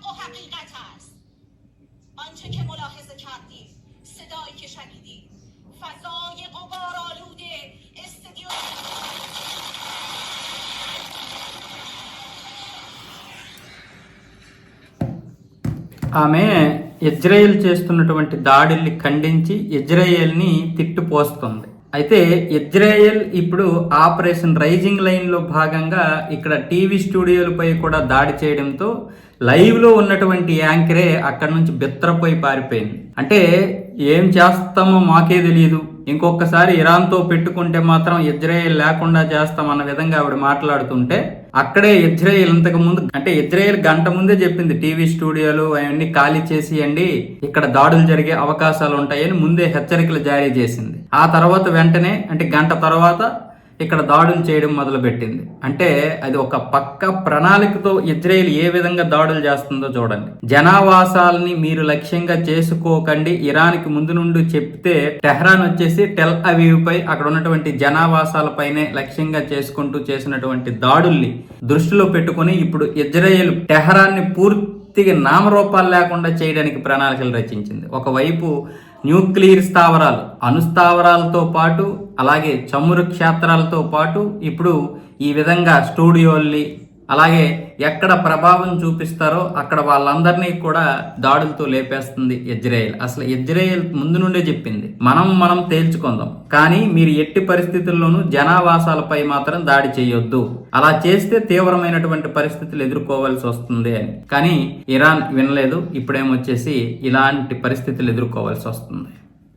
حق و حقیقت است آنچه که ملاحظه کردید صدایی که شنیدید فضای غبارآلوده استدیو ఆమె ఇజ్రాయెల్ చేస్తున్నటువంటి దాడిల్ని ఖండించి ఇజ్రాయెల్ని తిట్టుపోస్తుంది అయితే ఇజ్రాయెల్ ఇప్పుడు ఆపరేషన్ రైజింగ్ లైన్లో భాగంగా ఇక్కడ టీవీ స్టూడియోలపై కూడా దాడి చేయడంతో లైవ్లో ఉన్నటువంటి యాంకరే అక్కడి నుంచి బిత్రపోయి పారిపోయింది. అంటే ఏం చేస్తామో మాకే తెలియదు ఇంకొకసారి ఇరాన్తో పెట్టుకుంటే మాత్రం ఇజ్రాయెల్ లేకుండా చేస్తాం అన్న విధంగా ఆవిడ మాట్లాడుతుంటే అక్కడే ఇజ్రాయెల్ ఇంతకు ముందు అంటే ఇజ్రాయెల్ గంట ముందే చెప్పింది టీవీ స్టూడియోలు అవన్నీ ఖాళీ చేసియండి ఇక్కడ దాడులు జరిగే అవకాశాలు ఉంటాయని ముందే హెచ్చరికలు జారీ చేసింది. ఆ తర్వాత వెంటనే అంటే గంట తర్వాత ఇక్కడ దాడులు చేయడం మొదలుపెట్టింది. అంటే అది ఒక పక్క ప్రణాళికతో ఇజ్రాయెల్ ఏ విధంగా దాడులు చేస్తుందో చూడండి. జనావాసాలని మీరు లక్ష్యంగా చేసుకోకండి. ఇరాన్కి ముందు నుండి చెప్తే టెహ్రాన్ వచ్చేసి టెల్ అవీవ్ పై అక్కడ ఉన్నటువంటి జనావాసాలపైనే లక్ష్యంగా చేసుకుంటూ చేసినటువంటి దాడుల్ని దృష్టిలో పెట్టుకొని ఇప్పుడు ఇజ్రాయెల్ టెహరాన్ని పూర్తిగా నామరూపాలు లేకుండా చేయడానికి ప్రణాళికలు రచించింది. ఒకవైపు న్యూక్లియర్ స్థావరాలు అనుస్థావరాలతో పాటు అలాగే చమురు క్షేత్రాలతో పాటు ఇప్పుడు ఈ విధంగా స్టూడియోల్ని అలాగే ఎక్కడ ప్రభావం చూపిస్తారో అక్కడ వాళ్ళందరినీ కూడా దాడులతో లేపేస్తుంది ఇజ్రాయెల్ అసలు ఇజ్రాయెల్ ముందు నుండే చెప్పింది మనం మనం తేల్చుకుందాం. కానీ మీరు ఎట్టి పరిస్థితుల్లోనూ జనావాసాలపై మాత్రం దాడి చేయొద్దు. అలా చేస్తే తీవ్రమైనటువంటి పరిస్థితులు ఎదుర్కోవాల్సి వస్తుంది అని. కానీ ఇరాన్ వినలేదు ఇప్పుడేమొచ్చేసి ఇలాంటి పరిస్థితులు ఎదుర్కోవాల్సి వస్తుంది.